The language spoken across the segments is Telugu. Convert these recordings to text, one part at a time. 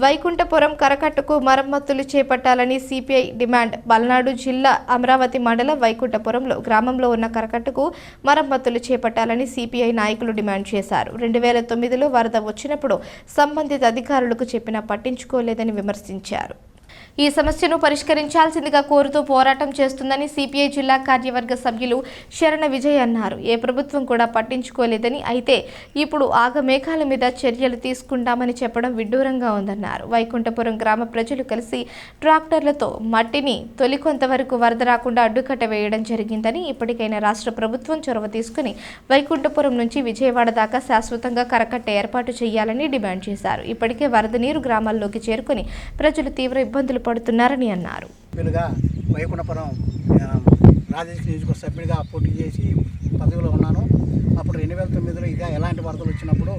వైకుంఠపురం కరకట్టుకు మరమ్మతులు చేపట్టాలని సిపిఐ డిమాండ్. పల్నాడు జిల్లా అమరావతి మండలం వైకుంఠపురంలో గ్రామంలో ఉన్న కరకట్టుకు మరమ్మతులు చేపట్టాలని సిపిఐ నాయకులు డిమాండ్ చేశారు. రెండు వేల తొమ్మిదిలో వరద వచ్చినప్పుడు సంబంధిత అధికారులకు చెప్పినా పట్టించుకోలేదని విమర్శించారు. ఈ సమస్యను పరిష్కరించాల్సిందిగా కోరుతూ పోరాటం చేస్తుందని సిపిఐ జిల్లా కార్యవర్గ సభ్యులు శరణ విజయ్ అన్నారు. ఏ ప్రభుత్వం కూడా పట్టించుకోలేదని అయితే ఇప్పుడు ఆగమేఘాల మీద చర్యలు తీసుకుంటామని చెప్పడం విడ్డూరంగా ఉందన్నారు. వైకుంఠపురం గ్రామ ప్రజలు కలిసి ట్రాక్టర్లతో మట్టిని తొలి కొంతవరకు వరద రాకుండా అడ్డుకట్ట వేయడం జరిగిందని ఇప్పటికైనా రాష్ట్ర ప్రభుత్వం చొరవ తీసుకుని వైకుంఠపురం నుంచి విజయవాడ దాకా శాశ్వతంగా కరకట్ట ఏర్పాటు చేయాలని డిమాండ్ చేశారు. ఇప్పటికే వరద నీరు గ్రామాల్లోకి చేరుకుని ప్రజలు తీవ్ర ఇబ్బందులు పడుతున్నారని అన్నారు. వైకుంఠపురం రాజేష్ నియోజకవర్గ సభ్యుడిగా పోటీ చేసి పదవిలో ఉన్నాను. అప్పుడు రెండు వేల తొమ్మిదిలో ఇదే ఎలాంటి వరదలు వచ్చినప్పుడు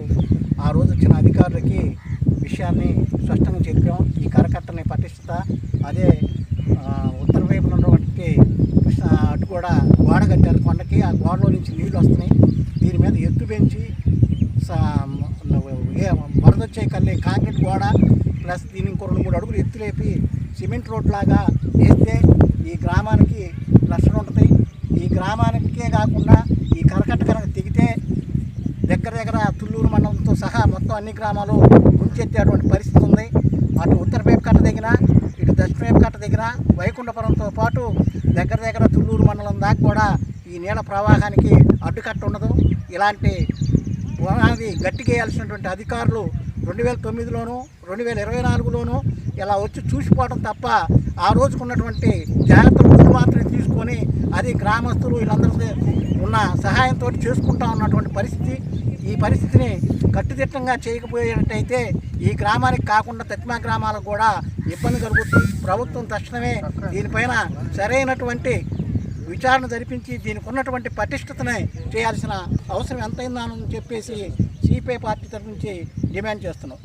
ఆ రోజు వచ్చిన అధికారులకి విషయాన్ని స్పష్టంగా చెప్పాం. ఈ కరకట్టని పటిష్టత అదే ఉత్తర వైపున ఉన్నటువంటి కృష్ణ అటు కూడా గోడ కట్టారు కొండకి. ఆ గోడలో నుంచి నీళ్ళు వస్తున్నాయి. దీని మీద ఎత్తు పెంచి ఏ వరద వచ్చే కల్లి కాంక్రీట్ గోడ ప్లస్ దీని ఇంకో రెండు మూడు అడుగులు ఎత్తులేపి సిమెంట్ రోడ్ లాగా వేస్తే ఈ గ్రామానికి రక్షణ ఉంటుంది. ఈ గ్రామానికే కాకుండా ఈ కరకట్ట కనుక తెగితే దగ్గర దగ్గర తుళ్ళూరు మండలంతో సహా మొత్తం అన్ని గ్రామాలు ముంచెత్తేటువంటి పరిస్థితి ఉంది. అటు ఉత్తర వైపు కట్ట దగ్గర ఇటు దక్షిణ వైపు కట్ట దగ్గర వైకుంఠపురంతో పాటు దగ్గర దగ్గర తుళ్ళూరు మండలం దాకా కూడా ఈ నీళ్ళ ప్రవాహానికి అడ్డుకట్ట ఉండదు. ఇలాంటి పునాది గట్టిగేయాల్సినటువంటి అధికారులు రెండు వేల తొమ్మిదిలోను రెండు వేల ఇరవై నాలుగులోను ఇలా వచ్చి చూసిపోవడం తప్ప ఆ రోజుకున్నటువంటి జాగ్రత్తలు మాత్రమే తీసుకొని అది గ్రామస్తులు వీళ్ళందరికీ ఉన్న సహాయంతో చేసుకుంటా ఉన్నటువంటి పరిస్థితి ఈ పరిస్థితిని కట్టుదిట్టంగా చేయకపోయేటట్టయితే ఈ గ్రామానికి కాకుండా తత్మా గ్రామాలకు కూడా ఇబ్బంది కలుగుతుంది ప్రభుత్వం తక్షణమే దీనిపైన సరైనటువంటి విచారణ జరిపించి దీనికి ఉన్నటువంటి పటిష్టతనే చేయాల్సిన అవసరం ఎంతైందానని చెప్పేసి సిపిఐ పార్టీ తరఫు నుంచి డిమాండ్ చేస్తున్నాం.